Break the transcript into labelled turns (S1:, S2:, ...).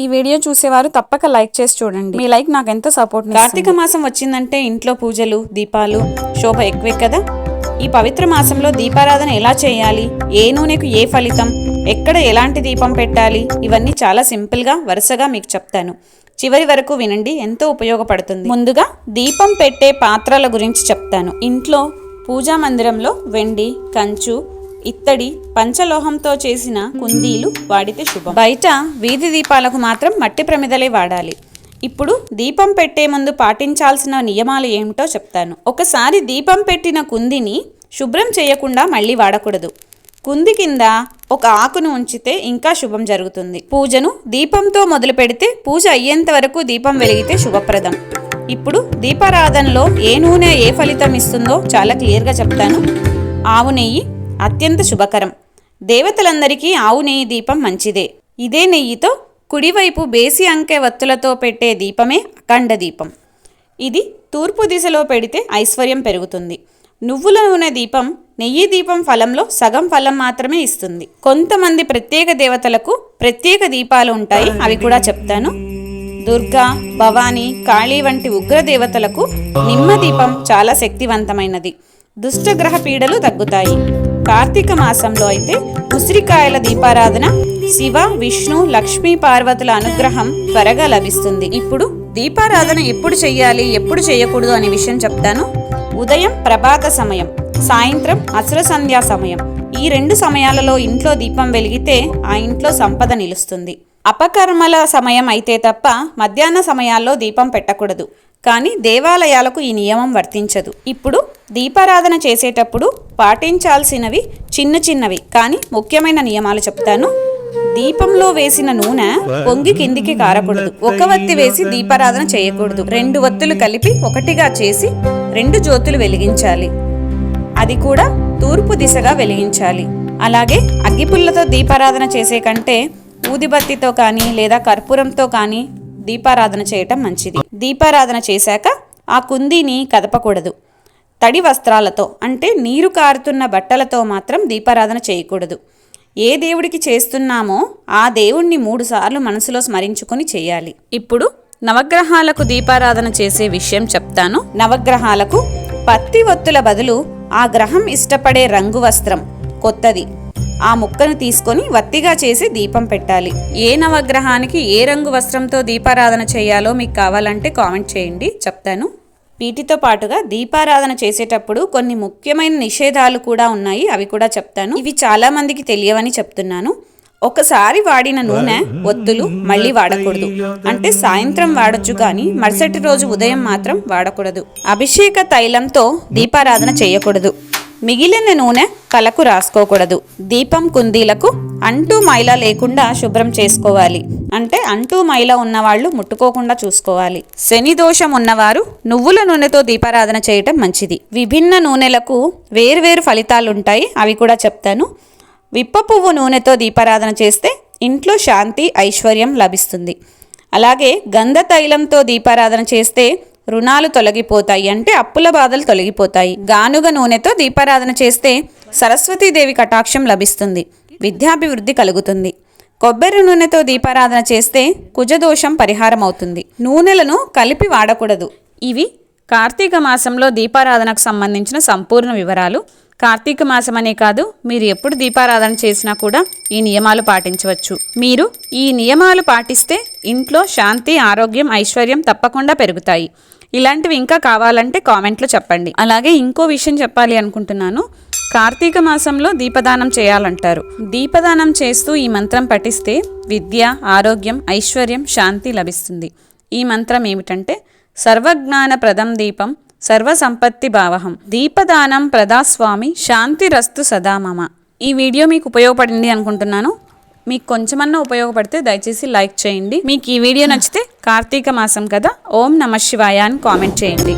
S1: ఈ వీడియో చూసేవారు తప్పక లైక్ చేసి చూడండి. మీ లైక్ నాకు ఎంతో సపోర్ట్ కార్తీక మాసం వచ్చిందంటే ఇంట్లో పూజలు దీపాలు శోభ ఎక్కువే కదా? ఈ పవిత్ర మాసంలో దీపారాధన ఎలా చేయాలి? ఏ నూనెకు ఏ ఫలితం? ఎక్కడ ఎలాంటి దీపం పెట్టాలి? ఇవన్నీ చాలా సింపుల్గా వరుసగా మీకు చెప్తాను. చివరి వరకు వినండి ఎంతో ఉపయోగపడుతుంది. ముందుగా దీపం పెట్టే పాత్రల గురించి చెప్తాను. ఇంట్లో పూజా మందిరంలో వెండి కంచు ఇత్తడి పంచలోహంతో చేసిన కుందీలు వాడితే శుభం. బయట వీధి దీపాలకు మాత్రం మట్టి ప్రమిదలే వాడాలి. ఇప్పుడు దీపం పెట్టే ముందు పాటించాల్సిన నియమాలు ఏమిటో చెప్తాను. ఒకసారి దీపం పెట్టిన కుందిని శుభ్రం చేయకుండా మళ్ళీ వాడకూడదు. కుంది కింద ఒక ఆకును ఉంచితే ఇంకా శుభం జరుగుతుంది. పూజను దీపంతో మొదలు పెడితే పూజ అయ్యేంత వరకు దీపం వెలిగితే శుభప్రదం. ఇప్పుడు దీపారాధనలో ఏ నూనె ఏ ఫలితం ఇస్తుందో చాలా క్లియర్గా చెప్తాను. ఆవు నెయ్యి అత్యంత శుభకరం. దేవతలందరికీ ఆవు నెయ్యి దీపం మంచిదే. ఇదే నెయ్యితో కుడివైపు బేసి అంకె వత్తులతో పెట్టే దీపమే అఖండ దీపం. ఇది తూర్పు దిశలో పెడితే ఐశ్వర్యం పెరుగుతుంది. నువ్వుల నూనె దీపం నెయ్యి దీపం ఫలంలో సగం ఫలం మాత్రమే ఇస్తుంది. కొంతమంది ప్రత్యేక దేవతలకు ప్రత్యేక దీపాలు ఉంటాయి అవి కూడా చెప్తాను. దుర్గా భవానీ కాళీ వంటి ఉగ్ర దేవతలకు నిమ్మ దీపం చాలా శక్తివంతమైనది. దుష్టగ్రహ పీడలు తగ్గుతాయి. కార్తీక మాసంలో అయితే ఉసిరికాయల దీపారాధన శివ విష్ణు లక్ష్మీ పార్వతుల అనుగ్రహం త్వరగా లభిస్తుంది. ఇప్పుడు దీపారాధన ఎప్పుడు చెయ్యాలి ఎప్పుడు చేయకూడదు అనే విషయం చెప్తాను. ఉదయం ప్రభాత సమయం సాయంత్రం అసుర సంధ్యా సమయం. ఈ రెండు సమయాలలో ఇంట్లో దీపం వెలిగితే ఆ ఇంట్లో సంపద నిలుస్తుంది. అపకర్మల సమయం అయితే తప్ప మధ్యాహ్న సమయాల్లో దీపం పెట్టకూడదు. కానీ దేవాలయాలకు ఈ నియమం వర్తించదు. ఇప్పుడు దీపారాధన చేసేటప్పుడు పాటించాల్సినవి చిన్న చిన్నవి కానీ ముఖ్యమైన నియమాలు చెప్తాను. దీపంలో వేసిన నూనె పొంగి కిందికి కారకూడదు. ఒక వత్తి వేసి దీపారాధన చేయకూడదు. రెండు వత్తులు కలిపి ఒకటిగా చేసి రెండు జ్యోతులు వెలిగించాలి. అది కూడా తూర్పు దిశగా వెలిగించాలి. అలాగే అగ్గిపుల్లతో దీపారాధన చేసే కంటే ఊదిబత్తితో కానీ లేదా కర్పూరంతో కానీ దీపారాధన చేయటం మంచిది. దీపారాధన చేశాక ఆ కుందీని కదపకూడదు. తడి వస్త్రాలతో అంటే నీరు కారుతున్న బట్టలతో మాత్రం దీపారాధన చేయకూడదు. ఏ దేవుడికి చేస్తున్నామో ఆ దేవుణ్ణి మూడుసార్లు మనసులో స్మరించుకొని చేయాలి. ఇప్పుడు నవగ్రహాలకు దీపారాధన చేసే విషయం చెప్తాను. నవగ్రహాలకు పత్తి ఒత్తుల బదులు ఆ గ్రహం ఇష్టపడే రంగు వస్త్రం కొత్తది. ఆ ముక్కను తీసుకొని వత్తిగా చేసి దీపం పెట్టాలి. ఏ నవగ్రహానికి ఏ రంగు వస్త్రంతో దీపారాధన చేయాలో మీకు కావాలంటే కామెంట్ చేయండి. చెప్తాను. వీటితో పాటుగా దీపారాధన చేసేటప్పుడు కొన్ని ముఖ్యమైన నిషేధాలు కూడా ఉన్నాయి. అవి కూడా చెప్తాను. ఇవి చాలా మందికి తెలియవని చెప్తున్నాను. ఒకసారి వాడిన నూనె ఒత్తులు మళ్ళీ వాడకూడదు. అంటే సాయంత్రం వాడొచ్చు కానీ మరుసటి రోజు ఉదయం మాత్రం వాడకూడదు. అభిషేక తైలంతో దీపారాధన చేయకూడదు. మిగిలిన నూనె కలకు రాసుకోకూడదు. దీపం కుందీలకు అంటూ మైల లేకుండా శుభ్రం చేసుకోవాలి. అంటే అంటూ మైల ఉన్నవాళ్ళు ముట్టుకోకుండా చూసుకోవాలి. శని దోషం ఉన్నవారు నువ్వుల నూనెతో దీపారాధన చేయటం మంచిది. విభిన్న నూనెలకు వేర్వేరు ఫలితాలుంటాయి అవి కూడా చెప్తాను. విప్ప పువ్వు నూనెతో దీపారాధన చేస్తే ఇంట్లో శాంతి ఐశ్వర్యం లభిస్తుంది. అలాగే గంధ తైలంతో దీపారాధన చేస్తే రుణాలు తొలగిపోతాయి అంటే అప్పుల బాధలు తొలగిపోతాయి. గానుగ నూనెతో దీపారాధన చేస్తే సరస్వతీదేవి కటాక్షం లభిస్తుంది. విద్యాభివృద్ధి కలుగుతుంది. కొబ్బరి నూనెతో దీపారాధన చేస్తే కుజదోషం పరిహారం అవుతుంది నూనెలను కలిపి వాడకూడదు. ఇవి కార్తీక మాసంలో దీపారాధనకు సంబంధించిన సంపూర్ణ వివరాలు. కార్తీక మాసం అనే కాదు మీరు ఎప్పుడు దీపారాధన చేసినా కూడా ఈ నియమాలు పాటించవచ్చు. మీరు ఈ నియమాలు పాటిస్తే ఇంట్లో శాంతి ఆరోగ్యం ఐశ్వర్యం తప్పకుండా పెరుగుతాయి. ఇలాంటివి ఇంకా కావాలంటే కామెంట్లో చెప్పండి. అలాగే ఇంకో విషయం చెప్పాలి అనుకుంటున్నాను. కార్తీక మాసంలో దీపదానం చేయాలంటారు. దీపదానం చేస్తూ ఈ మంత్రం పఠిస్తే విద్య ఆరోగ్యం ఐశ్వర్యం శాంతి లభిస్తుంది. ఈ మంత్రం ఏమిటంటే సర్వజ్ఞాన ప్రదం దీపం సర్వసంపత్తి భావహం. దీపదానం ప్రదాస్వామి శాంతిరస్తు రస్తు మమ. ఈ వీడియో మీకు ఉపయోగపడింది అనుకుంటున్నాను. మీకు కొంచెమన్నా ఉపయోగపడితే దయచేసి లైక్ చేయండి. మీకు ఈ వీడియో నచ్చితే కార్తీక మాసం కదా ఓం నమ శివాయ అని కామెంట్ చేయండి.